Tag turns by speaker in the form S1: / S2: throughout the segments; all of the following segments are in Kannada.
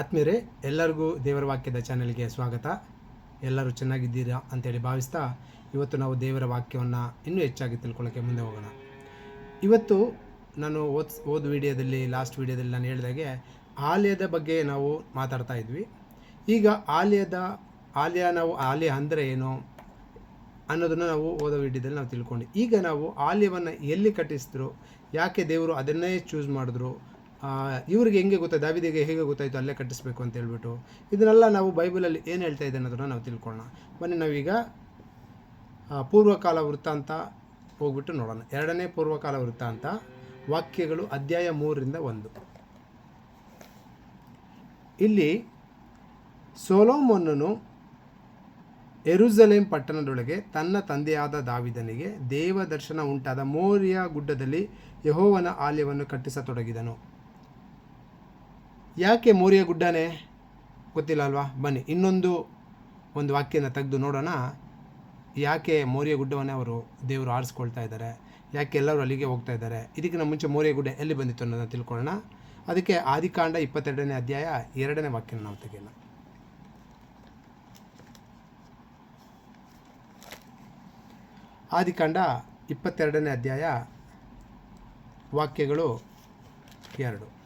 S1: ಆತ್ಮೀಯರೇ, ಎಲ್ಲರಿಗೂ ದೇವರ ವಾಕ್ಯದ ಚಾನೆಲ್ಗೆ ಸ್ವಾಗತ. ಎಲ್ಲರೂ ಚೆನ್ನಾಗಿದ್ದೀರಾ ಅಂತೇಳಿ ಭಾವಿಸ್ತಾ ಇವತ್ತು ನಾವು ದೇವರ ವಾಕ್ಯವನ್ನು ಇನ್ನೂ ಹೆಚ್ಚಾಗಿ ತಿಳ್ಕೊಳ್ಳೋಕ್ಕೆ ಮುಂದೆ ಹೋಗೋಣ. ಇವತ್ತು ನಾನು ಓದ್ ಓದ್ ವಿಡಿಯೋದಲ್ಲಿ, ಲಾಸ್ಟ್ ವಿಡಿಯೋದಲ್ಲಿ ನಾನು ಹೇಳಿದಾಗೆ ಆಲಯದ ಬಗ್ಗೆ ನಾವು ಮಾತಾಡ್ತಾ ಇದ್ವಿ. ಈಗ ಆಲಯದ, ಆಲಯ ನಾವು, ಆಲಯ ಅಂದರೆ ಏನು ಅನ್ನೋದನ್ನು ನಾವು ಓದೋ ವಿಡಿಯೋದಲ್ಲಿ ನಾವು ತಿಳ್ಕೊಂಡು. ಈಗ ನಾವು ಆಲಯವನ್ನು ಎಲ್ಲಿ ಕಟ್ಟಿಸಿದ್ರು, ಯಾಕೆ ದೇವರು ಅದನ್ನೇ ಚೂಸ್ ಮಾಡಿದ್ರು ಇವ್ರಿಗೆ ಹೆಂಗೆ ಗೊತ್ತಾಯ್ತು? ದಾವಿದಿಗೆ ಹೇಗೆ ಗೊತ್ತಾಯಿತು? ಅಲ್ಲೇ ಕಟ್ಟಿಸ್ಬೇಕು ಅಂತ ಹೇಳ್ಬಿಟ್ಟು. ಇದನ್ನೆಲ್ಲ ನಾವು ಬೈಬಲಲ್ಲಿ ಏನು ಹೇಳ್ತಾ ಇದೆ ಅನ್ನೋದನ್ನು ನಾವು ತಿಳ್ಕೊಳ್ಳೋಣ. ಬನ್ನಿ ನಾವೀಗ ಪೂರ್ವಕಾಲ ವೃತ್ತಾಂತ ಹೋಗ್ಬಿಟ್ಟು ನೋಡೋಣ. ಎರಡನೇ ಪೂರ್ವಕಾಲ ವೃತ್ತಾಂತ ವಾಕ್ಯಗಳು ಅಧ್ಯಾಯ ಮೂರರಿಂದ ಒಂದು. ಇಲ್ಲಿ ಸೋಲೋಮೊನ್ನನು ಎರುಸಲೇಂ ಪಟ್ಟಣದೊಳಗೆ ತನ್ನ ತಂದೆಯಾದ ದಾವಿದನಿಗೆ ದೇವ ದರ್ಶನ ಉಂಟಾದ ಮೋರಿಯ ಗುಡ್ಡದಲ್ಲಿ ಯಹೋವನ ಆಲಯವನ್ನು ಕಟ್ಟಿಸತೊಡಗಿದನು. ಯಾಕೆ ಮೋರಿಯ ಗುಡ್ಡನೇ ಗೊತ್ತಿಲ್ಲ ಅಲ್ವಾ? ಬನ್ನಿ, ಇನ್ನೊಂದು ಒಂದು ವಾಕ್ಯನ ತೆಗೆದು ನೋಡೋಣ. ಯಾಕೆ ಮೋರಿಯ ಗುಡ್ಡವನ್ನೇ ಅವರು ದೇವರು ಆರಿಸ್ಕೊಳ್ತಾ ಇದ್ದಾರೆ? ಯಾಕೆ ಎಲ್ಲರೂ ಅಲ್ಲಿಗೆ ಹೋಗ್ತಾ ಇದ್ದಾರೆ? ಇದಕ್ಕಿಂತ ಮುಂಚೆ ಮೋರಿಯ ಗುಡ್ಡ ಎಲ್ಲಿ ಬಂದಿತ್ತು ಅನ್ನೋದನ್ನು ತಿಳ್ಕೊಳ್ಳೋಣ. ಅದಕ್ಕೆ ಆದಿಕಾಂಡ ಇಪ್ಪತ್ತೆರಡನೇ ಅಧ್ಯಾಯ ಎರಡನೇ ವಾಕ್ಯನ ನಾವು ತೆಗೆಯೋಣ. ಆದಿಕಾಂಡ ಇಪ್ಪತ್ತೆರಡನೇ ಅಧ್ಯಾಯ ವಾಕ್ಯಗಳು ಎರಡು.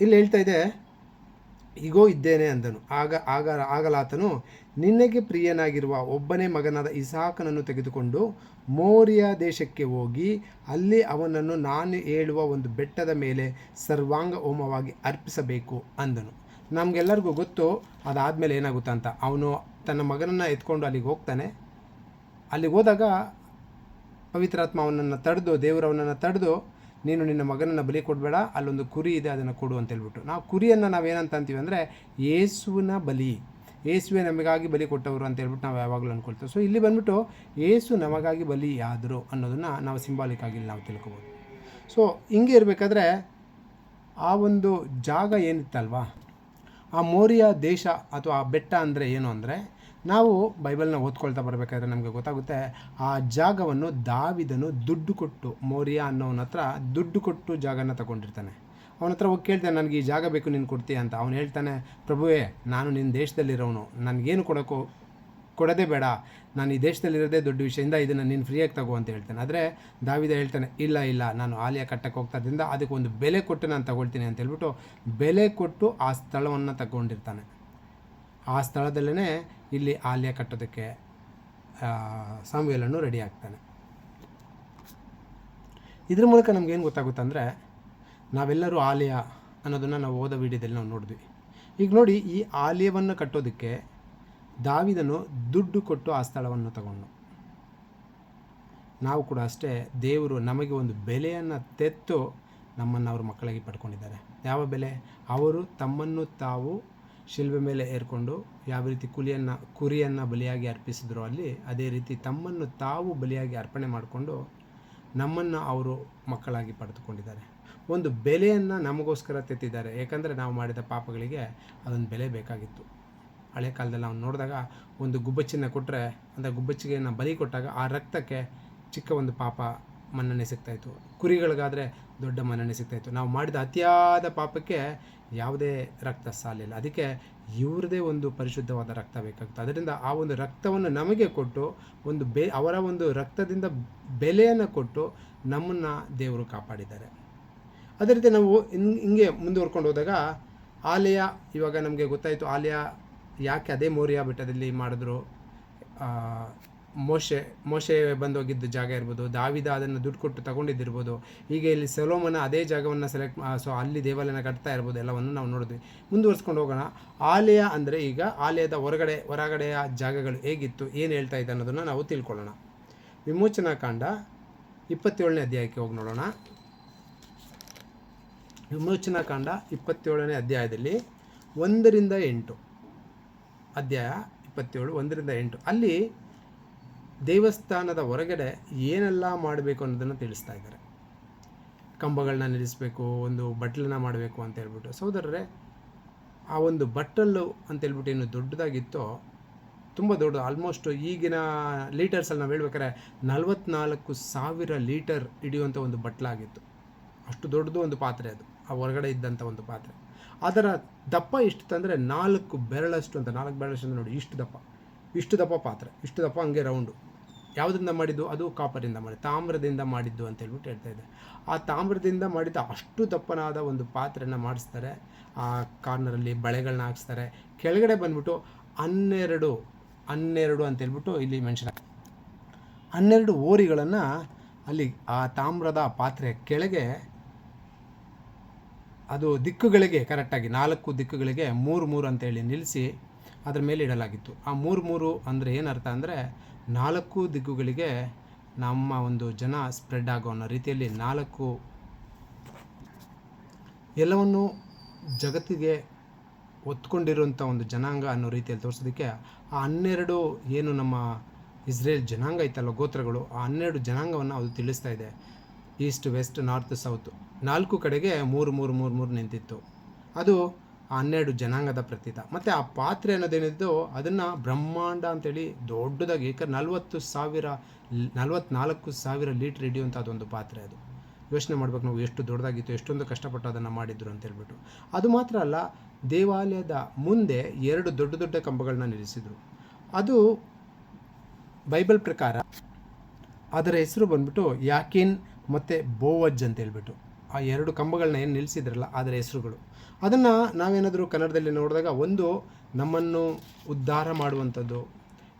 S1: ಇಲ್ಲಿ ಹೇಳ್ತಾ ಇದೆ ಈಗೋ ಇದ್ದೇನೆ ಅಂದನು. ಆಗ ಆಗ, ಆಗಲಾತನು. ನಿನಗೆ ಪ್ರಿಯನಾಗಿರುವ ಒಬ್ಬನೇ ಮಗನಾದ ಇಸಾಕನನ್ನು ತೆಗೆದುಕೊಂಡು ಮೋರಿಯ ದೇಶಕ್ಕೆ ಹೋಗಿ, ಅಲ್ಲಿ ಅವನನ್ನು ನಾನು ಹೇಳುವ ಒಂದು ಬೆಟ್ಟದ ಮೇಲೆ ಸರ್ವಾಂಗ ಹೋಮವಾಗಿ ಅರ್ಪಿಸಬೇಕು ಅಂದನು. ನಮಗೆಲ್ಲರಿಗೂ ಗೊತ್ತು, ಅದಾದಮೇಲೆ ಏನಾಗುತ್ತಾ ಅಂತ. ಅವನು ತನ್ನ ಮಗನನ್ನು ಎತ್ಕೊಂಡು ಅಲ್ಲಿಗೆ ಹೋಗ್ತಾನೆ. ಅಲ್ಲಿಗೆ ಹೋದಾಗ ಪವಿತ್ರಾತ್ಮ ಅವನನ್ನು ತಡೆದು, ದೇವರು ಅವನನ್ನು ತಡೆದು ನೀನು ನಿನ್ನ ಮಗನನ್ನು ಬಲಿ ಕೊಡಬೇಡ, ಅಲ್ಲೊಂದು ಕುರಿ ಇದೆ, ಅದನ್ನು ಕೊಡು ಅಂತ ಹೇಳ್ಬಿಟ್ಟು. ನಾವು ಕುರಿಯನ್ನು ನಾವೇನಂತ ಅಂತೀವಿ ಅಂದರೆ ಏಸುವಿನ ಬಲಿ, ಯೇಸುವೆ ನಮಗಾಗಿ ಬಲಿ ಕೊಟ್ಟವರು ಅಂತ ಹೇಳ್ಬಿಟ್ಟು ನಾವು ಯಾವಾಗಲೂ ಅಂದ್ಕೊಳ್ತೇವೆ ಸೊ ಇಲ್ಲಿ ಬಂದ್ಬಿಟ್ಟು ಏಸು ನಮಗಾಗಿ ಬಲಿ ಯಾದರು ಅನ್ನೋದನ್ನು ನಾವು ಸಿಂಬಾಲಿಕ್ ಆಗಿ ನಾವು ತಿಳ್ಕೊಬೋದು. ಸೊ ಹಿಂಗೆ ಇರಬೇಕಾದ್ರೆ ಆ ಒಂದು ಜಾಗ ಏನಿತ್ತಲ್ವಾ? ಆ ಮೋರಿಯ ದೇಶ ಅಥವಾ ಆ ಬೆಟ್ಟ ಅಂದರೆ ಏನು ಅಂದರೆ ನಾವು ಬೈಬಲ್ನ ಓದ್ಕೊಳ್ತಾ ಬರಬೇಕಾದ್ರೆ ನಮಗೆ ಗೊತ್ತಾಗುತ್ತೆ, ಆ ಜಾಗವನ್ನು ದಾವಿದನು ದುಡ್ಡು ಕೊಟ್ಟು, ಮೌರ್ಯ ಅನ್ನೋನ ಹತ್ರ ದುಡ್ಡು ಕೊಟ್ಟು ಜಾಗನ ತಗೊಂಡಿರ್ತಾನೆ. ಅವನ ಹತ್ರ ಹೋಗಿ ಕೇಳ್ತಾನೆ, ನನಗೆ ಈ ಜಾಗ ಬೇಕು, ನೀನು ಕೊಡ್ತೀಯ ಅಂತ. ಅವನು ಹೇಳ್ತಾನೆ, ಪ್ರಭುವೇ, ನಾನು ನಿನ್ನ ದೇಶದಲ್ಲಿರೋನು. ನನಗೇನು ಕೊಡೋಕ್ಕೂ ಕೊಡೋದೇ ಬೇಡ. ನಾನು ಈ ದೇಶದಲ್ಲಿರೋದೇ ದೊಡ್ಡ ವಿಷಯದಿಂದ ಇದನ್ನು ನೀನು ಫ್ರೀಯಾಗಿ ತಗೋ ಅಂತ ಹೇಳ್ತಾನೆ. ಆದರೆ ದಾವಿದ ಹೇಳ್ತಾನೆ, ಇಲ್ಲ ಇಲ್ಲ, ನಾನು ಆಲಿಯ ಕಟ್ಟಕ್ಕೆ ಹೋಗ್ತಾ ಅದಕ್ಕೆ ಒಂದು ಬೆಲೆ ಕೊಟ್ಟು ನಾನು ತಗೊಳ್ತೀನಿ ಅಂತ ಹೇಳ್ಬಿಟ್ಟು ಬೆಲೆ ಕೊಟ್ಟು ಆ ಸ್ಥಳವನ್ನು ತಗೊಂಡಿರ್ತಾನೆ. ಆ ಸ್ಥಳದಲ್ಲೇ ಇಲ್ಲಿ ಆಲಯ ಕಟ್ಟೋದಕ್ಕೆ ಸಾಮ್ಯಲನ್ನು ರೆಡಿ ಆಗ್ತಾನೆ. ಇದ್ರ ಮೂಲಕ ನಮಗೇನು ಗೊತ್ತಾಗುತ್ತಂದರೆ ನಾವೆಲ್ಲರೂ ಆಲಯ ಅನ್ನೋದನ್ನು ನಾವು ಓದೋ ವಿಡಿಯೋದಲ್ಲಿ ನಾವು ನೋಡಿದ್ವಿ. ಈಗ ನೋಡಿ, ಈ ಆಲಯವನ್ನು ಕಟ್ಟೋದಕ್ಕೆ ದಾವಿದನು ದುಡ್ಡು ಕೊಟ್ಟು ಆ ಸ್ಥಳವನ್ನು ತಗೊಂಡು. ನಾವು ಕೂಡ ಅಷ್ಟೇ ದೇವರು ನಮಗೆ ಒಂದು ಬೆಲೆಯನ್ನು ತೆತ್ತು ನಮ್ಮನ್ನು ಅವ್ರ ಮಕ್ಕಳಾಗಿ ಪಡ್ಕೊಂಡಿದ್ದಾರೆ. ಯಾವ ಬೆಲೆ? ಅವರು ತಮ್ಮನ್ನು ತಾವು ಶಿಲ್ಬೆ ಮೇಲೆ ಏರ್ಕೊಂಡು ಯಾವ ರೀತಿ ಕುಲಿಯನ್ನು, ಕುರಿಯನ್ನು ಬಲಿಯಾಗಿ ಅರ್ಪಿಸಿದ್ರು ಅಲ್ಲಿ ಅದೇ ರೀತಿ ತಮ್ಮನ್ನು ತಾವು ಬಲಿಯಾಗಿ ಅರ್ಪಣೆ ಮಾಡಿಕೊಂಡು ನಮ್ಮನ್ನು ಅವರು ಮಕ್ಕಳಾಗಿ ಪಡೆದುಕೊಂಡಿದ್ದಾರೆ. ಒಂದು ಬೆಲೆಯನ್ನು ನಮಗೋಸ್ಕರ ತೆತ್ತಿದ್ದಾರೆ. ಏಕೆಂದರೆ ನಾವು ಮಾಡಿದ ಪಾಪಗಳಿಗೆ ಅದೊಂದು ಬೆಲೆ ಬೇಕಾಗಿತ್ತು. ಹಳೆ ಕಾಲದಲ್ಲಿ ನಾವು ನೋಡಿದಾಗ ಒಂದು ಗುಬ್ಬಚ್ಚಿನ ಕೊಟ್ಟರೆ ಅಂದರೆ ಗುಬ್ಬಚ್ಚಿಗೆಯನ್ನು ಬಲಿ ಕೊಟ್ಟಾಗ ಆ ರಕ್ತಕ್ಕೆ ಚಿಕ್ಕ ಒಂದು ಪಾಪ ಮನ್ನಣೆ ಸಿಗ್ತಾಯಿತ್ತು ಕುರಿಗಳಿಗಾದರೆ ದೊಡ್ಡ ಮನ್ನಣೆ ಸಿಗ್ತಾಯಿತ್ತು ನಾವು ಮಾಡಿದ ಅತಿಯಾದ ಪಾಪಕ್ಕೆ ಯಾವುದೇ ರಕ್ತ ಸಾಲಿಲ್ಲ. ಅದಕ್ಕೆ ಇವ್ರದೇ ಒಂದು ಪರಿಶುದ್ಧವಾದ ರಕ್ತ ಬೇಕಾಗ್ತದೆ ಅದರಿಂದ ಆ ಒಂದು ರಕ್ತವನ್ನು ನಮಗೆ ಕೊಟ್ಟು, ಒಂದು ಬೆ, ಅವರ ಒಂದು ರಕ್ತದಿಂದ ಬೆಲೆಯನ್ನು ಕೊಟ್ಟು ನಮ್ಮನ್ನು ದೇವರು ಕಾಪಾಡಿದ್ದಾರೆ. ಅದೇ ರೀತಿ ನಾವು ಹಿಂಗೆ ಮುಂದುವರ್ಕೊಂಡು ಹೋದಾಗ ಆಲಯ ಇವಾಗ ನಮಗೆ ಗೊತ್ತಾಯಿತು, ಆಲಯ ಯಾಕೆ ಅದೇ ಮೌರ್ಯ ಬೆಟ್ಟದಲ್ಲಿ ಮಾಡಿದ್ರು ಮೋಶೆ ಮೋಶೆ ಬಂದೋಗಿದ್ದ ಜಾಗ ಇರ್ಬೋದು, ದಾವಿದ ಅದನ್ನು ದುಡ್ಡು ಕೊಟ್ಟು ತಗೊಂಡಿದ್ದಿರ್ಬೋದು, ಹೀಗೆ ಇಲ್ಲಿ ಸೆಲೋಮನ ಅದೇ ಜಾಗವನ್ನು ಸೆಲೆಕ್ಟ್ ಸೊ ಅಲ್ಲಿ ದೇವಾಲಯನ ಕಟ್ತಾ ಇರ್ಬೋದು, ಎಲ್ಲವನ್ನು ನಾವು ನೋಡಿದ್ವಿ. ಮುಂದುವರ್ಸ್ಕೊಂಡು ಹೋಗೋಣ. ಆಲಯ ಅಂದರೆ ಈಗ ಆಲಯದ ಹೊರಗಡೆ, ಹೊರಗಡೆಯ ಜಾಗಗಳು ಹೇಗಿತ್ತು, ಏನು ಹೇಳ್ತಾ ಇದೆ ಅನ್ನೋದನ್ನು ನಾವು ತಿಳ್ಕೊಳ್ಳೋಣ. ವಿಮೋಚನಾ ಕಾಂಡ ಇಪ್ಪತ್ತೇಳನೇ ಅಧ್ಯಾಯಕ್ಕೆ ಹೋಗಿ ನೋಡೋಣ. ವಿಮೋಚನಾ ಕಾಂಡ ಇಪ್ಪತ್ತೇಳನೇ ಅಧ್ಯಾಯದಲ್ಲಿ ಒಂದರಿಂದ ಎಂಟು. ಅಧ್ಯಾಯ ಇಪ್ಪತ್ತೇಳು, ಒಂದರಿಂದ ಎಂಟು. ಅಲ್ಲಿ ದೇವಸ್ಥಾನದ ಹೊರಗಡೆ ಏನೆಲ್ಲ ಮಾಡಬೇಕು ಅನ್ನೋದನ್ನು ತಿಳಿಸ್ತಾ ಇದ್ದಾರೆ. ಕಂಬಗಳನ್ನ ನಿಲ್ಲಿಸಬೇಕು, ಒಂದು ಬಟ್ಲನ್ನ ಮಾಡಬೇಕು ಅಂತ ಹೇಳ್ಬಿಟ್ಟು. ಸಹೋದರರೇ, ಆ ಒಂದು ಬಟ್ಟಲು ಅಂತ ಹೇಳ್ಬಿಟ್ಟು ಏನು ದೊಡ್ಡದಾಗಿತ್ತೋ, ತುಂಬ ದೊಡ್ಡ ಆಲ್ಮೋಸ್ಟ್ ಈಗಿನ ಲೀಟರ್ಸಲ್ಲಿ ನಾವು ಹೇಳ್ಬೇಕಾದ್ರೆ ನಲವತ್ನಾಲ್ಕು ಸಾವಿರ ಲೀಟರ್ ಹಿಡಿಯುವಂಥ ಒಂದು ಬಟ್ಲಾಗಿತ್ತು ಅಷ್ಟು ದೊಡ್ಡದು ಒಂದು ಪಾತ್ರೆ ಅದು, ಆ ಹೊರಗಡೆ ಇದ್ದಂಥ ಒಂದು ಪಾತ್ರೆ. ಅದರ ದಪ್ಪ ಇಷ್ಟು ತಂದರೆ ನಾಲ್ಕು ಬೆರಳಷ್ಟು ಅಂತ, ನಾಲ್ಕು ಬೆರಳಷ್ಟು ಅಂತ ನೋಡಿ, ಇಷ್ಟು ದಪ್ಪ. ಇಷ್ಟು ದಪ್ಪ ಪಾತ್ರೆ, ಇಷ್ಟು ದಪ್ಪ ಹಂಗೆ ರೌಂಡು ಯಾವುದರಿಂದ ಮಾಡಿದ್ದು? ಅದು ಕಾಪರಿಂದ ಮಾಡಿ ತಾಮ್ರದಿಂದ ಮಾಡಿದ್ದು ಅಂತ ಹೇಳ್ಬಿಟ್ಟು ಹೇಳ್ತಾ ಇದೆ ಆ ತಾಮ್ರದಿಂದ ಮಾಡಿದ ಅಷ್ಟು ದಪ್ಪನಾದ ಒಂದು ಪಾತ್ರೆನ ಮಾಡಿಸ್ತಾರೆ. ಆ ಕಾರ್ನರಲ್ಲಿ ಬಳೆಗಳನ್ನ ಹಾಕ್ಸ್ತಾರೆ. ಕೆಳಗಡೆ ಬಂದ್ಬಿಟ್ಟು ಹನ್ನೆರಡು ಹನ್ನೆರಡು ಅಂತ ಹೇಳ್ಬಿಟ್ಟು ಇಲ್ಲಿ ಮೆನ್ಷನ್ ಹನ್ನೆರಡು ಓರಿಗಳನ್ನು ಅಲ್ಲಿ ಆ ತಾಮ್ರದ ಪಾತ್ರೆ ಕೆಳಗೆ ಅದು ದಿಕ್ಕುಗಳಿಗೆ ಕರೆಕ್ಟಾಗಿ ನಾಲ್ಕು ದಿಕ್ಕುಗಳಿಗೆ ಮೂರು ಮೂರು ಅಂತೇಳಿ ನಿಲ್ಲಿಸಿ ಅದರ ಮೇಲೆ ಇಡಲಾಗಿತ್ತು. ಆ ಮೂರು ಮೂರು ಅಂದರೆ ಏನರ್ಥ ಅಂದರೆ ನಾಲ್ಕು ದಿಕ್ಕುಗಳಿಗೆ ನಮ್ಮ ಒಂದು ಜನ ಸ್ಪ್ರೆಡ್ ಆಗೋ ಅನ್ನೋ ರೀತಿಯಲ್ಲಿ ನಾಲ್ಕು ಎಲ್ಲವನ್ನು ಜಗತ್ತಿಗೆ ಒತ್ಕೊಂಡಿರುವಂಥ ಒಂದು ಜನಾಂಗ ಅನ್ನೋ ರೀತಿಯಲ್ಲಿ ತೋರಿಸೋದಕ್ಕೆ ಆ ಹನ್ನೆರಡು ಏನು ನಮ್ಮ ಇಸ್ರೇಲ್ ಜನಾಂಗ ಐತಲ್ಲ ಗೋತ್ರಗಳು, ಆ ಹನ್ನೆರಡು ಜನಾಂಗವನ್ನು ಅದು ತಿಳಿಸ್ತಾ ಇದೆ. ಈಸ್ಟ್, ವೆಸ್ಟ್, ನಾರ್ತ್, ಸೌತ್ ನಾಲ್ಕು ಕಡೆಗೆ ಮೂರು ಮೂರು ಮೂರು ಮೂರು ನಿಂತಿತ್ತು. ಅದು ಹನ್ನೆರಡು ಜನಾಂಗದ ಪ್ರತೀತ. ಮತ್ತು ಆ ಪಾತ್ರೆ ಅನ್ನೋದೇನಿದ್ದು, ಅದನ್ನು ಬ್ರಹ್ಮಾಂಡ ಅಂತೇಳಿ ದೊಡ್ಡದಾಗಿ ಯಾಕಂದ್ರೆ ನಲ್ವತ್ತು ಸಾವಿರ, ನಲ್ವತ್ನಾಲ್ಕು ಸಾವಿರ ಲೀಟ್ರ್ ಹಿಡಿಯುವಂಥ ಅದೊಂದು ಪಾತ್ರೆ ಅದು. ಯೋಚನೆ ಮಾಡ್ಬೇಕು ನಾವು ಎಷ್ಟು ದೊಡ್ಡದಾಗಿತ್ತು, ಎಷ್ಟೊಂದು ಕಷ್ಟಪಟ್ಟು ಅದನ್ನು ಮಾಡಿದ್ರು ಅಂತ ಹೇಳ್ಬಿಟ್ಟು ಅದು ಮಾತ್ರ ಅಲ್ಲ, ದೇವಾಲಯದ ಮುಂದೆ ಎರಡು ದೊಡ್ಡ ದೊಡ್ಡ ಕಂಬಗಳನ್ನ ನಿಲ್ಲಿಸಿದರು. ಅದು ಬೈಬಲ್ ಪ್ರಕಾರ ಅದರ ಹೆಸರು ಬಂದ್ಬಿಟ್ಟು ಯಾಕಿನ್ ಮತ್ತು ಬೋವಜ್ ಅಂತ ಹೇಳ್ಬಿಟ್ಟು ಆ ಎರಡು ಕಂಬಗಳನ್ನ ಏನು ನಿಲ್ಲಿಸಿದ್ರಲ್ಲ ಅದರ ಹೆಸರುಗಳು. ಅದನ್ನು ನಾವೇನಾದರೂ ಕನ್ನಡದಲ್ಲಿ ನೋಡಿದಾಗ ಒಂದು ನಮ್ಮನ್ನು ಉದ್ಧಾರ ಮಾಡುವಂಥದ್ದು,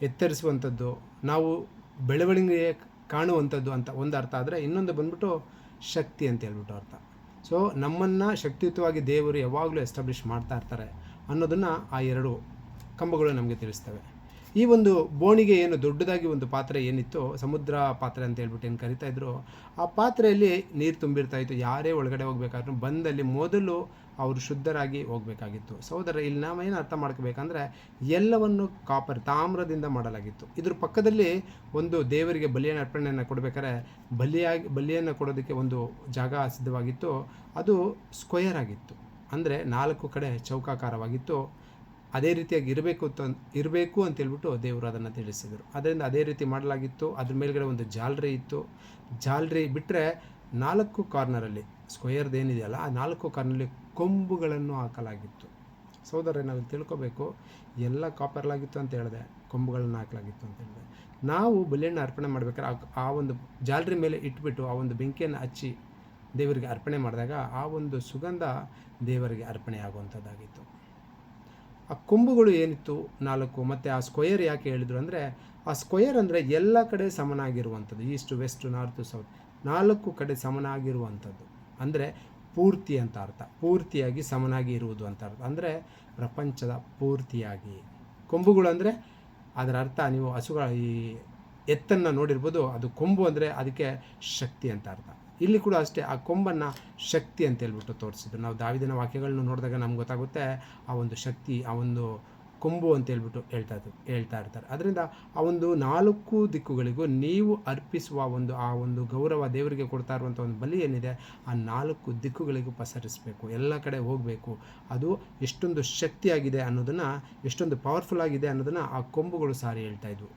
S1: ಎತ್ತರಿಸುವಂಥದ್ದು, ನಾವು ಬೆಳವಣಿಗೆ ಕಾಣುವಂಥದ್ದು ಅಂತ ಒಂದು ಅರ್ಥ ಆದರೆ ಇನ್ನೊಂದು ಬಂದ್ಬಿಟ್ಟು ಶಕ್ತಿ ಅಂತ ಹೇಳ್ಬಿಟ್ಟು ಅರ್ಥ. ಸೊ ನಮ್ಮನ್ನು ಶಕ್ತಿಯುತವಾಗಿ ದೇವರು ಯಾವಾಗಲೂ ಎಸ್ಟಾಬ್ಲಿಷ್ ಮಾಡ್ತಾ ಇರ್ತಾರೆ ಅನ್ನೋದನ್ನು ಆ ಎರಡು ಕಂಬಗಳು ನಮಗೆ ತಿಳಿಸ್ತವೆ. ಈ ಒಂದು ಬೋಣಿಗೆ ಏನು ದೊಡ್ಡದಾಗಿ ಒಂದು ಪಾತ್ರೆ ಏನಿತ್ತು, ಸಮುದ್ರ ಪಾತ್ರೆ ಅಂತ ಹೇಳ್ಬಿಟ್ಟು ಏನು ಕರಿತಾ ಇದ್ರು, ಆ ಪಾತ್ರೆಯಲ್ಲಿ ನೀರು ತುಂಬಿರ್ತಾ ಇತ್ತು. ಯಾರೇ ಒಳಗಡೆ ಹೋಗ್ಬೇಕಾದ್ರೂ ಬಂದಲ್ಲಿ ಮೊದಲು ಅವರು ಶುದ್ಧರಾಗಿ ಹೋಗಬೇಕಾಗಿತ್ತು. ಸಹೋದರ ಇಲ್ಲಿ ಏನು ಅರ್ಥ ಮಾಡ್ಕೋಬೇಕಂದ್ರೆ ಎಲ್ಲವನ್ನು ಕಾಪರ್ ತಾಮ್ರದಿಂದ ಮಾಡಲಾಗಿತ್ತು. ಇದ್ರ ಪಕ್ಕದಲ್ಲಿ ಒಂದು ದೇವರಿಗೆ ಬಲಿಯನ್ನು ಅರ್ಪಣೆಯನ್ನು ಕೊಡಬೇಕಾದ್ರೆ ಬಲಿಯಾಗಿ, ಬಲಿಯನ್ನು ಕೊಡೋದಕ್ಕೆ ಒಂದು ಜಾಗ ಸಿದ್ಧವಾಗಿತ್ತು. ಅದು ಸ್ಕ್ವಯರ್ ಆಗಿತ್ತು. ಅಂದರೆ ನಾಲ್ಕು ಕಡೆ ಚೌಕಾಕಾರವಾಗಿತ್ತು. ಅದೇ ರೀತಿಯಾಗಿ ಇರಬೇಕು ಅಂತ ಇರಬೇಕು ಅಂತೇಳ್ಬಿಟ್ಟು ದೇವರು ಅದನ್ನು ತಿಳಿಸಿದರು. ಅದರಿಂದ ಅದೇ ರೀತಿ ಮಾಡಲಾಗಿತ್ತು. ಅದ್ರ ಮೇಲ್ಗಡೆ ಒಂದು ಜಾಲ್ರಿ ಇತ್ತು. ಜಾಲ್ರಿ ಬಿಟ್ಟರೆ ನಾಲ್ಕು ಕಾರ್ನರಲ್ಲಿ ಸ್ಕ್ವಯರ್ದು ಏನಿದೆಯಲ್ಲ, ಆ ನಾಲ್ಕು ಕಾರ್ನಲ್ಲಿ ಕೊಂಬುಗಳನ್ನು ಹಾಕಲಾಗಿತ್ತು. ಸೋದರ ನಾವು ತಿಳ್ಕೊಬೇಕು, ಎಲ್ಲ ಕಾಪರ್ಲಾಗಿತ್ತು ಅಂತ ಹೇಳಿದೆ ಕೊಂಬುಗಳನ್ನು ಹಾಕಲಾಗಿತ್ತು ಅಂತ ಹೇಳಿದೆ. ನಾವು ಬಲಿಯನ್ನು ಅರ್ಪಣೆ ಮಾಡ್ಬೇಕಾದ್ರೆ ಆ- ಆ ಒಂದು ಜಾಲ್ರಿ ಮೇಲೆ ಇಟ್ಬಿಟ್ಟು ಆ ಒಂದು ಬೆಂಕಿಯನ್ನು ಹಚ್ಚಿ ದೇವರಿಗೆ ಅರ್ಪಣೆ ಮಾಡಿದಾಗ ಆ ಒಂದು ಸುಗಂಧ ದೇವರಿಗೆ ಅರ್ಪಣೆ ಆಗುವಂಥದ್ದಾಗಿತ್ತು. ಆ ಕೊಂಬುಗಳು ಏನಿತ್ತು? ನಾಲ್ಕು. ಮತ್ತು ಆ ಸ್ಕ್ವಯರ್ ಯಾಕೆ ಹೇಳಿದ್ರು ಅಂದರೆ, ಆ ಸ್ಕ್ವಯರ್ ಅಂದರೆ ಎಲ್ಲ ಕಡೆ ಸಮನಾಗಿರುವಂಥದ್ದು. East, west, north, south. ನಾಲ್ಕು ಕಡೆ ಸಮನಾಗಿರುವಂಥದ್ದು. ಅಂದರೆ ಪೂರ್ತಿ ಅಂತ ಅರ್ಥ. ಪೂರ್ತಿಯಾಗಿ ಸಮನಾಗಿ ಇರುವುದು ಅಂತ ಅರ್ಥ. ಅಂದರೆ ಪ್ರಪಂಚದ ಪೂರ್ತಿಯಾಗಿ. ಕೊಂಬುಗಳು ಅಂದರೆ ಅದರ ಅರ್ಥ ನೀವು ಹಸುಗಳ ಈ ಎತ್ತನ್ನು ನೋಡಿರ್ಬೋದು. ಅದು ಕೊಂಬು ಅಂದರೆ ಅದಕ್ಕೆ ಶಕ್ತಿ ಅಂತ ಅರ್ಥ. ಇಲ್ಲಿ ಕೂಡ ಅಷ್ಟೇ ಆ ಕೊಂಬನ್ನು ಶಕ್ತಿ ಅಂತ ಹೇಳ್ಬಿಟ್ಟು ತೋರಿಸಿದ್ರು. ನಾವು ದಾವಿದನ ವಾಕ್ಯಗಳನ್ನು ನೋಡಿದಾಗ ನಮ್ಗೆ ಗೊತ್ತಾಗುತ್ತೆ ಆ ಒಂದು ಶಕ್ತಿ, ಆ ಒಂದು ಕೊಂಬು ಅಂತ ಹೇಳ್ಬಿಟ್ಟು ಹೇಳ್ತಾ ಹೇಳ್ತಾ ಇರ್ತಾರೆ. ಅದರಿಂದ ಆ ಒಂದು ನಾಲ್ಕು ದಿಕ್ಕುಗಳಿಗೂ ನೀವು ಅರ್ಪಿಸುವ ಒಂದು, ಆ ಒಂದು ಗೌರವ ದೇವರಿಗೆ ಕೊಡ್ತಾ ಇರುವಂಥ ಒಂದು ಬಲಿ ಏನಿದೆ, ಆ ನಾಲ್ಕು ದಿಕ್ಕುಗಳಿಗೂ ಪಸರಿಸಬೇಕು. ಎಲ್ಲ ಕಡೆ ಹೋಗಬೇಕು. ಅದು ಎಷ್ಟೊಂದು ಶಕ್ತಿಯಾಗಿದೆ ಅನ್ನೋದನ್ನು, ಎಷ್ಟೊಂದು ಪವರ್ಫುಲ್ ಆಗಿದೆ ಅನ್ನೋದನ್ನು ಆ ಕೊಂಬುಗಳು ಸಾರಿ ಹೇಳ್ತಾ ಇದ್ವು.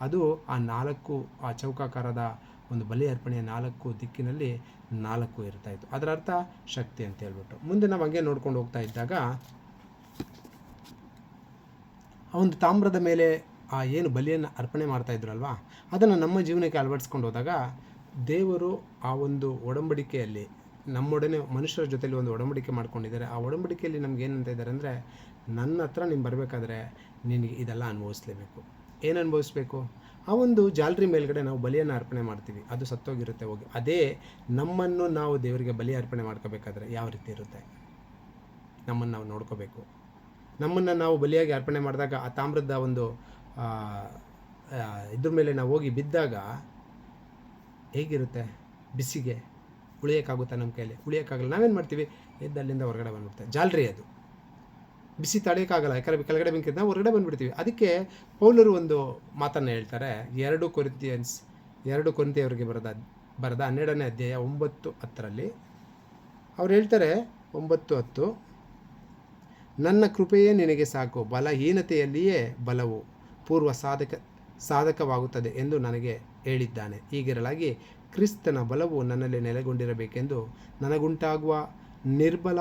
S1: ಅದು ಆ ನಾಲ್ಕು, ಆ ಚೌಕಾಕಾರದ ಒಂದು ಬಲಿ ಅರ್ಪಣೆಯ ನಾಲ್ಕು ದಿಕ್ಕಿನಲ್ಲಿ ನಾಲ್ಕು ಇರ್ತಾ ಇತ್ತು. ಅದರ ಅರ್ಥ ಶಕ್ತಿ ಅಂತ ಹೇಳ್ಬಿಟ್ಟು. ಮುಂದೆ ನಾವು ಹಂಗೆ ನೋಡ್ಕೊಂಡು ಹೋಗ್ತಾ ಇದ್ದಾಗ ಆ ಒಂದು ತಾಮ್ರದ ಮೇಲೆ ಆ ಏನು ಬಲಿಯನ್ನು ಅರ್ಪಣೆ ಮಾಡ್ತಾ ಇದ್ರಲ್ವಾ? ಅದನ್ನು ನಮ್ಮ ಜೀವನಕ್ಕೆ ಅಳವಡಿಸ್ಕೊಂಡು ಹೋದಾಗ ದೇವರು ಆ ಒಂದು ಒಡಂಬಡಿಕೆಯಲ್ಲಿ ನಮ್ಮೊಡನೆ ಮನುಷ್ಯರ ಜೊತೆಯಲ್ಲಿ ಒಂದು ಒಡಂಬಡಿಕೆ ಮಾಡ್ಕೊಂಡಿದ್ದಾರೆ. ಆ ಒಡಂಬಡಿಕೆಯಲ್ಲಿ ನಮ್ಗೆ ಏನಂತ ಇದ್ದಾರೆ ಅಂದರೆ, ನನ್ನ ಹತ್ರ ನೀನು ಬರಬೇಕಾದ್ರೆ ನಿನಗೆ ಇದೆಲ್ಲ ಅನುಭವಿಸ್ಲೇಬೇಕು. ಏನು ಅನುಭವಿಸ್ಬೇಕು? ಆ ಒಂದು ಜಾಲರಿ ಮೇಲ್ಗಡೆ ನಾವು ಬಲಿಯನ್ನು ಅರ್ಪಣೆ ಮಾಡ್ತೀವಿ. ಅದು ಸತ್ತೋಗಿರುತ್ತೆ ಹೋಗಿ. ಅದೇ ನಮ್ಮನ್ನು ನಾವು ದೇವರಿಗೆ ಬಲಿ ಅರ್ಪಣೆ ಮಾಡ್ಕೋಬೇಕಾದ್ರೆ ಯಾವ ರೀತಿ ಇರುತ್ತೆ? ನಮ್ಮನ್ನು ನಾವು ನೋಡ್ಕೋಬೇಕು. ನಮ್ಮನ್ನು ನಾವು ಬಲಿಯಾಗಿ ಅರ್ಪಣೆ ಮಾಡಿದಾಗ ಆ ತಾಮ್ರದ ಒಂದು ಇದ್ರ ಮೇಲೆ ನಾವು ಹೋಗಿ ಬಿದ್ದಾಗ ಹೇಗಿರುತ್ತೆ? ಬಿಸಿಗೆ ಉಳಿಯೋಕ್ಕಾಗುತ್ತಾ ನಮ್ಮ ಕೈಯಲ್ಲಿ? ಉಳಿಯೋಕ್ಕಾಗಲ್ಲ. ನಾವೇನು ಮಾಡ್ತೀವಿ? ಎದ್ದು ಅಲ್ಲಿಂದ ಹೊರಗಡೆ ಬಂದ್ಬಿಡ್ತೇವೆ ಜಾಲ್ರಿ ಅದು. ಬಿಸಿ ತಡೆಯೋಕ್ಕಾಗಲ್ಲ ಯಾಕಂದರೆ ಕೆಳಗಡೆ ಬೆಂಕಿ ನಾವು ಹೊರಗಡೆ ಬಂದುಬಿಡ್ತೀವಿ. ಅದಕ್ಕೆ ಪೌಲರು ಒಂದು ಮಾತನ್ನು ಹೇಳ್ತಾರೆ, ಎರಡು ಕೊರಿತಿಯನ್ಸ್ ಎರಡು ಕೊರಿಂತಿಯವರಿಗೆ ಬರದ ಬರದ ಹನ್ನೆರಡನೇ ಅಧ್ಯಾಯ ಒಂಬತ್ತು ಹತ್ತರಲ್ಲಿ. ಅವ್ರು ಹೇಳ್ತಾರೆ, ಒಂಬತ್ತು ಹತ್ತು, ನನ್ನ ಕೃಪೆಯೇ ನಿನಗೆ ಸಾಕು, ಬಲಹೀನತೆಯಲ್ಲಿಯೇ ಬಲವು ಪೂರ್ವ ಸಾಧಕ, ಸಾಧಕವಾಗುತ್ತದೆ ಎಂದು ನನಗೆ ಹೇಳಿದ್ದಾನೆ. ಈಗಿರಲಾಗಿ ಕ್ರಿಸ್ತನ ಬಲವು ನನ್ನಲ್ಲಿ ನೆಲೆಗೊಂಡಿರಬೇಕೆಂದು ನನಗುಂಟಾಗುವ ನಿರ್ಬಲ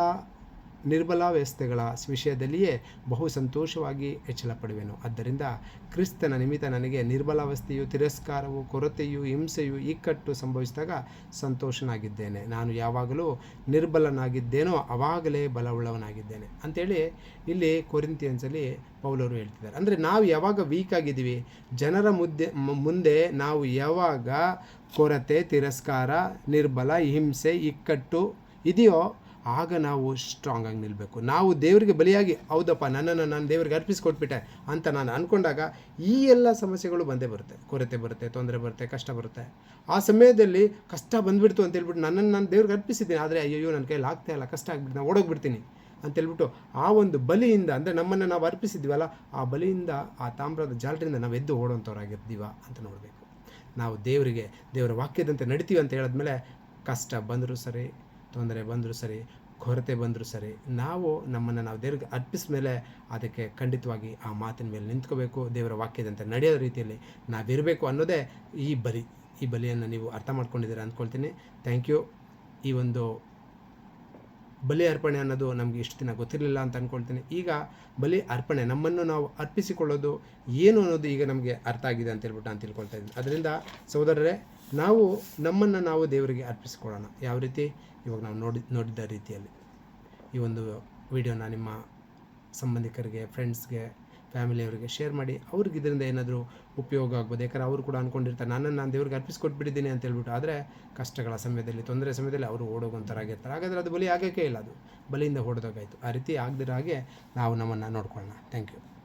S1: ನಿರ್ಬಲಾವಸ್ಥೆಗಳ ವಿಷಯದಲ್ಲಿಯೇ ಬಹು ಸಂತೋಷವಾಗಿ ಹೆಚ್ಚಳ ಪಡುವೆನು ಆದ್ದರಿಂದ ಕ್ರಿಸ್ತನ ನಿಮಿತ್ತ ನನಗೆ ನಿರ್ಬಲಾವಸ್ಥೆಯು ತಿರಸ್ಕಾರವು, ಕೊರತೆಯು, ಹಿಂಸೆಯು ಇಕ್ಕಟ್ಟು ಸಂಭವಿಸಿದಾಗ ಸಂತೋಷನಾಗಿದ್ದೇನೆ. ನಾನು ಯಾವಾಗಲೂ ನಿರ್ಬಲನಾಗಿದ್ದೇನೋ ಆವಾಗಲೇ ಬಲವುಳ್ಳವನಾಗಿದ್ದೇನೆ. ಅಂಥೇಳಿ ಇಲ್ಲಿ ಕೊರಿಂತಿಯನ್ಸಲ್ಲಿ ಪೌಲರು ಹೇಳ್ತಿದ್ದಾರೆ. ಅಂದರೆ ನಾವು ಯಾವಾಗ ವೀಕ್ ಆಗಿದ್ದೀವಿ, ಜನರ ಮುದ್ದೆ, ಮುಂದೆ ನಾವು ಯಾವಾಗ ಕೊರತೆ, ತಿರಸ್ಕಾರ, ನಿರ್ಬಲ, ಹಿಂಸೆ, ಇಕ್ಕಟ್ಟು ಇದೆಯೋ ಆಗ ನಾವು ಸ್ಟ್ರಾಂಗ್ ಆಗಿ ನಿಲ್ಲಬೇಕು ನಾವು ದೇವರಿಗೆ ಬಲಿಯಾಗಿ, ಹೌದಪ್ಪ, ನನ್ನನ್ನು ನಾನು ದೇವರಿಗೆ ಅರ್ಪಿಸ್ಕೊಟ್ಬಿಟ್ಟೆ ಅಂತ ನಾನು ಅಂದ್ಕೊಂಡಾಗ ಈ ಎಲ್ಲ ಸಮಸ್ಯೆಗಳು ಬಂದೇ ಬರುತ್ತೆ. ಕೊರತೆ ಬರುತ್ತೆ, ತೊಂದರೆ ಬರುತ್ತೆ, ಕಷ್ಟ ಬರುತ್ತೆ. ಆ ಸಮಯದಲ್ಲಿ ಕಷ್ಟ ಬಂದ್ಬಿಡ್ತು ಅಂತ ಹೇಳ್ಬಿಟ್ಟು ನನ್ನನ್ನು ನಾನು ದೇವ್ರಿಗೆ ಅರ್ಪಿಸಿದ್ದೀನಿ. ಆದರೆ ಅಯ್ಯೋ ನನ್ನ ಕೈಯಲ್ಲಿ ಆಗ್ತಾ ಇಲ್ಲ, ಕಷ್ಟ ಆಗ್ಬಿಟ್ಟು ನಾನು ಓಡೋಗ್ಬಿಡ್ತೀನಿ ಅಂತೇಳ್ಬಿಟ್ಟು ಆ ಒಂದು ಬಲಿಯಿಂದ, ಅಂದರೆ ನಮ್ಮನ್ನು ನಾವು ಅರ್ಪಿಸಿದ್ವಲ್ಲ ಆ ಬಲಿಯಿಂದ, ಆ ತಾಮ್ರದ ಜಾಲರಿಂದ ನಾವು ಎದ್ದು ಓಡೋಂಥವ್ರಾಗಿರ್ತೀವ ಅಂತ ನೋಡಬೇಕು. ನಾವು ದೇವರಿಗೆ, ದೇವರ ವಾಕ್ಯದಂತೆ ನಡಿತೀವಿ ಅಂತ ಹೇಳಿದ್ಮೇಲೆ ಕಷ್ಟ ಬಂದರೂ ಸರಿ, ತೊಂದರೆ ಬಂದರೂ ಸರಿ ಕೊರತೆ ಬಂದರೂ ಸರಿ, ನಾವು ನಮ್ಮನ್ನು ನಾವು ದೇವ್ರಿಗೆ ಅರ್ಪಿಸಿದ ಮೇಲೆ ಅದಕ್ಕೆ ಖಂಡಿತವಾಗಿ ಆ ಮಾತಿನ ಮೇಲೆ ನಿಂತ್ಕೋಬೇಕು, ದೇವರ ವಾಕ್ಯದಂತೆ ನಡೆಯೋ ರೀತಿಯಲ್ಲಿ ನಾವಿರಬೇಕು ಅನ್ನೋದೇ ಈ ಬಲಿ, ಈ ಬಲಿಯನ್ನು ನೀವು ಅರ್ಥ ಮಾಡ್ಕೊಂಡಿದ್ದೀರಾ ಅಂದ್ಕೊಳ್ತೀನಿ. ಥ್ಯಾಂಕ್ ಯು ಈ ಒಂದು ಬಲಿ ಅರ್ಪಣೆ ಅನ್ನೋದು ನಮಗೆ ಇಷ್ಟು ದಿನ ಗೊತ್ತಿರಲಿಲ್ಲ ಅಂತ ಅಂದ್ಕೊಳ್ತೀನಿ. ಈಗ ಬಲಿ ಅರ್ಪಣೆ ನಮ್ಮನ್ನು ನಾವು ಅರ್ಪಿಸಿಕೊಳ್ಳೋದು ಏನು ಅನ್ನೋದು ಈಗ ನಮಗೆ ಅರ್ಥ ಆಗಿದೆ ಅಂತ ಹೇಳ್ಬಿಟ್ಟು ನಾನು ತಿಳ್ಕೊಳ್ತಾ ಇದ್ದೀನಿ. ಅದರಿಂದ ಸಹೋದರರೇ ನಾವು, ನಮ್ಮನ್ನು ನಾವು ದೇವರಿಗೆ ಅರ್ಪಿಸ್ಕೊಳ್ಳೋಣ. ಯಾವ ರೀತಿ? ಇವಾಗ ನಾವು ನೋಡಿ ನೋಡಿದ್ದ ರೀತಿಯಲ್ಲಿ. ಈ ಒಂದು ವಿಡಿಯೋನ ನಿಮ್ಮ ಸಂಬಂಧಿಕರಿಗೆ ಫ್ರೆಂಡ್ಸ್ಗೆ ಫ್ಯಾಮಿಲಿಯವರಿಗೆ ಶೇರ್ ಮಾಡಿ. ಅವ್ರಿಗೆ ಇದರಿಂದ ಏನಾದರೂ ಉಪಯೋಗ ಆಗ್ಬೋದು. ಯಾಕಂದ್ರೆ ಅವರು ಕೂಡ ಅಂದ್ಕೊಂಡಿರ್ತಾರೆ ನನ್ನನ್ನು ನಾನು ದೇವ್ರಿಗೆ ಅರ್ಪಿಸ್ಕೊಟ್ಬಿಟ್ಟಿದ್ದೀನಿ ಅಂತ ಹೇಳ್ಬಿಟ್ಟು. ಆದರೆ ಕಷ್ಟಗಳ ಸಮಯದಲ್ಲಿ, ತೊಂದರೆ ಸಮಯದಲ್ಲಿ ಅವರು ಓಡೋಗೊಂಥರಾಗಿರ್ತಾರೆ ಹಾಗಾದರೆ ಅದು ಬಲಿ ಆಗೋಕ್ಕೆ ಇಲ್ಲ ಅದು. ಬಲಿಯಿಂದ ಹೊಡೆದೋಗಾಯಿತು. ಆ ರೀತಿ ಆಗದಿರೋ ಹಾಗೆ ನಾವು ನಮ್ಮನ್ನು ನೋಡ್ಕೊಳ್ಳೋಣ. Thank you